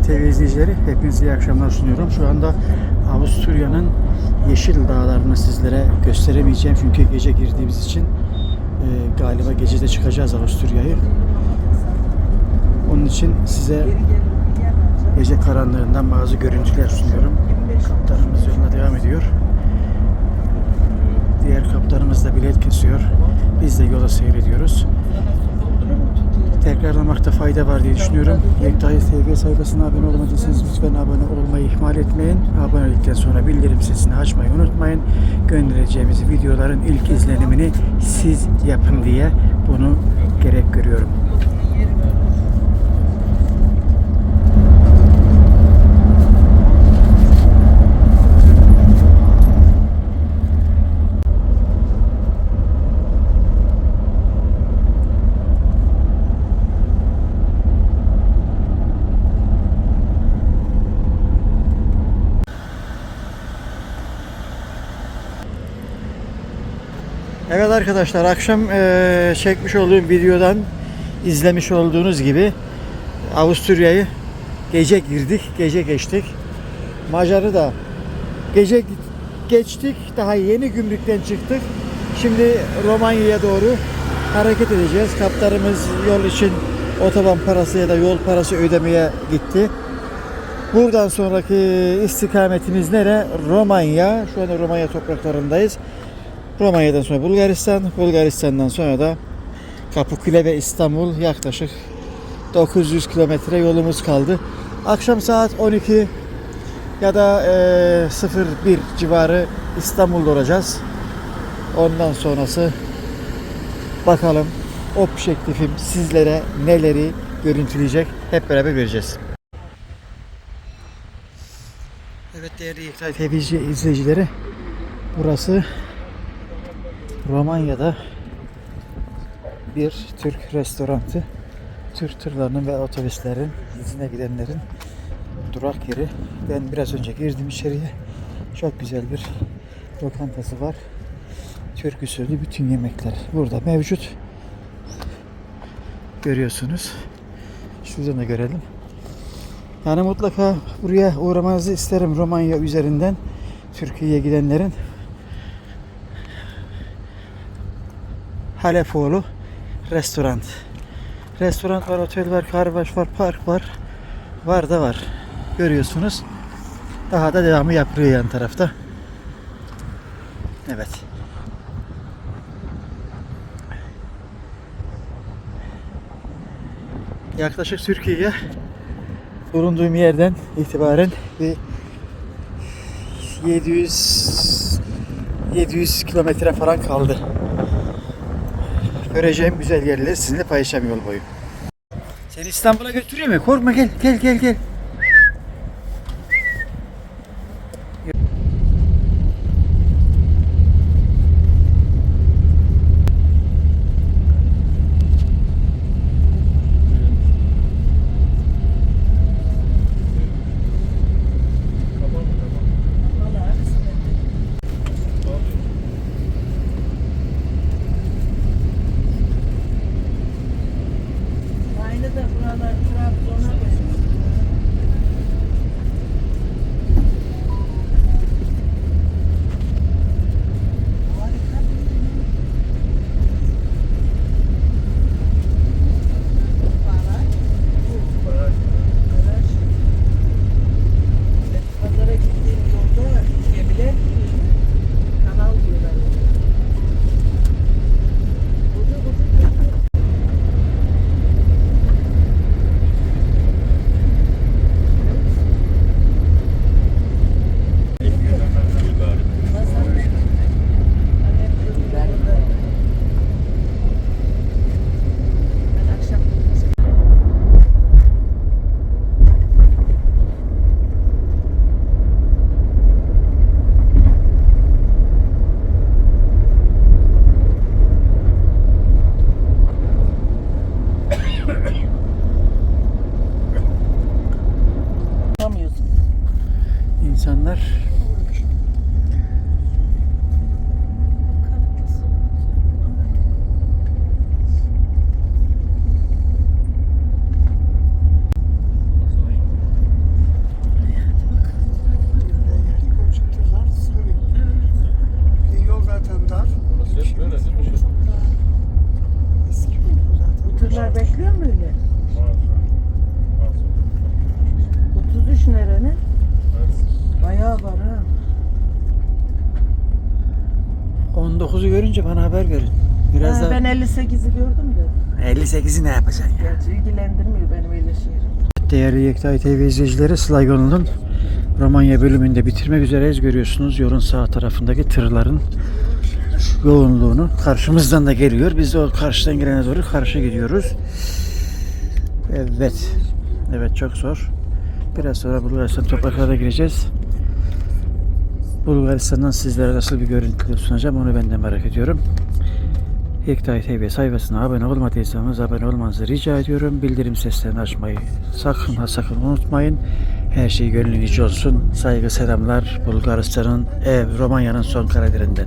Yektay TV izleyicileri hepinize iyi akşamlar sunuyorum. Şu anda Avusturya'nın Yeşil Dağlarını sizlere gösteremeyeceğim çünkü gece girdiğimiz için e, galiba gece de çıkacağız Avusturya'yı. Onun için size gece karanlığından bazı görüntüler sunuyorum. Kaptanımız yoluna devam ediyor. Diğer kaptanımız da bilet kesiyor. Biz de yola seyrediyoruz. Tekrarlamakta fayda var diye düşünüyorum. Yektay TV sayfasına abone olmadıysanız lütfen abone olmayı ihmal etmeyin. Abonelikten sonra bildirim sesini açmayı unutmayın. Göndereceğimiz videoların ilk izlenimini siz yapın diye bunu gerek görüyorum. Evet arkadaşlar akşam eee, çekmiş olduğum videodan izlemiş olduğunuz gibi Avusturya'yı gece girdik, gece geçtik. Macar'ı da gece geçtik, daha yeni gümrükten çıktık. Şimdi Romanya'ya doğru hareket edeceğiz. Kaptanımız yol için otoban parası ya da yol parası ödemeye gitti. Buradan sonraki istikametimiz nere? Romanya. Şu anda Romanya topraklarındayız. Romanya'dan sonra Bulgaristan, Bulgaristan'dan sonra da Kapıkule ve İstanbul yaklaşık 900 kilometre yolumuz kaldı. Akşam saat 12 ya da e, 01 civarı İstanbul'da olacağız. Ondan sonrası bakalım objektifim sizlere neleri görüntüleyecek hep beraber göreceğiz. Evet değerli izleyicileri burası Romanya'da bir Türk restoranı. Türk tırlarının ve otobüslerin izine gidenlerin durak yeri. Ben biraz önce girdim içeriye. Çok güzel bir lokantası var. Türk usulü bütün yemekler burada mevcut. Görüyorsunuz. Şuradan da görelim. Yani mutlaka buraya uğramanızı isterim Romanya üzerinden Türkiye'ye gidenlerin. Halefoğlu restoran. Restoran var, otel var, karvaş var, park var. Var da var. Görüyorsunuz. Daha da devamı yapılıyor yan tarafta. Evet. Yaklaşık Türkiye'ye bulunduğum yerden itibaren bir 700 700 kilometre falan kaldı. Göreceğim güzel yerleri sizinle paylaşacağım yol boyu. Seni İstanbul'a götürüyor mu? Korkma gel gel gel gel. insanlar. Tırlar bekliyor mu öyle? 33 nerene? Bayağı var ha. 19'u görünce bana haber verin. Biraz Ha, da Ben 58'i gördüm de. 58'i ne yapacaksın ya? Gerçi ilgilendirmiyor benim öyle şehrim. Değerli Yektay TV izleyicileri Gönül'ün Romanya bölümünde bitirmek üzereyiz. Görüyorsunuz yolun sağ tarafındaki tırların yoğunluğunu. Karşımızdan da geliyor. Biz de o karşıdan gelene doğru karşı gidiyoruz. Evet. Evet çok zor. Biraz sonra Bulgaristan topraklara gireceğiz. Bulgaristan'dan sizlere nasıl bir görüntü sunacağım onu ben de merak ediyorum. Yektay TV sayfasına abone olmadıysanız abone olmanızı rica ediyorum. Bildirim seslerini açmayı sakın ha sakın unutmayın. Her şey gönlünüzce olsun. Saygı selamlar Bulgaristan'ın ev Romanya'nın son karelerinden.